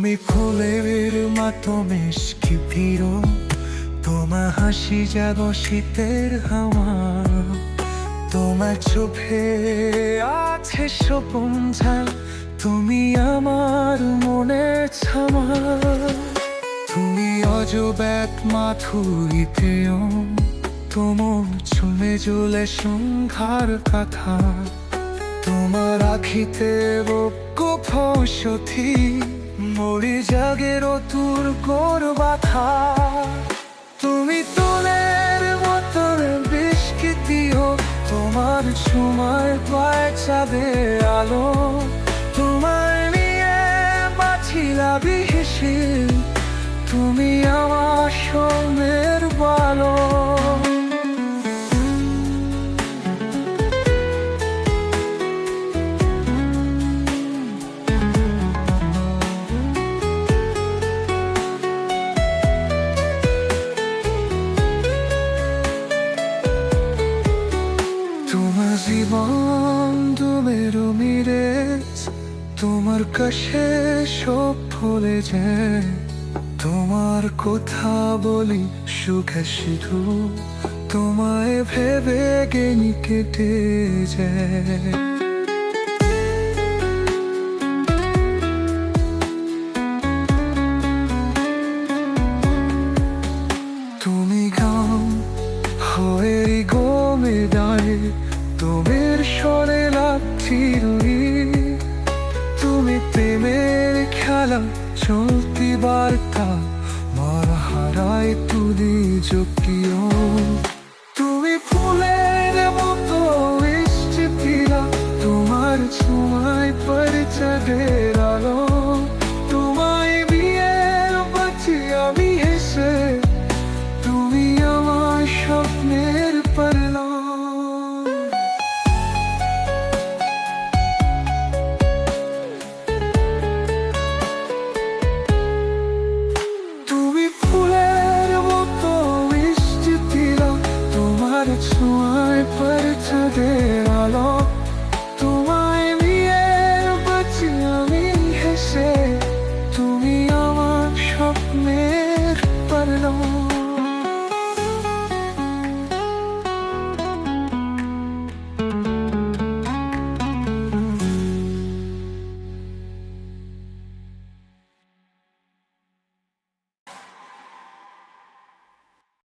তুমি ফুলের মতো মিষ্টি ফিরো? তোমার হাসি যাব শীতের হাওয়া। তোমার চোখে আছে সপন ঝাল তুমি আমার মনের ছামা তুমি অজব এক মাথুরি প্রিয় তোমার চুমে জুলে সংখ্যার কথা। তোমার আখিতে বক্ষ সথি মরি জাগের তুর কোর বাথা তুমি তোলের মতন বিস্কিতিও তোমার সময় পায় চাঁদের আলো। তোমার নিয়ে বাছিলা বিহিসি তোমার কাছে সব ভুলে যায়। তোমার কথা বলি সুখে শুধু। তোমায় ভেবে গেনি কেটে যায়। তুমি গাম হয়ে গমে দাঁড়ে তোমার স্বরে লাগছি চলতি বার্তা মার হারাই তুলি চকিও তুমি ফুলের মতো তোমার ছুঁয়ায় পরিচয়ের আলো।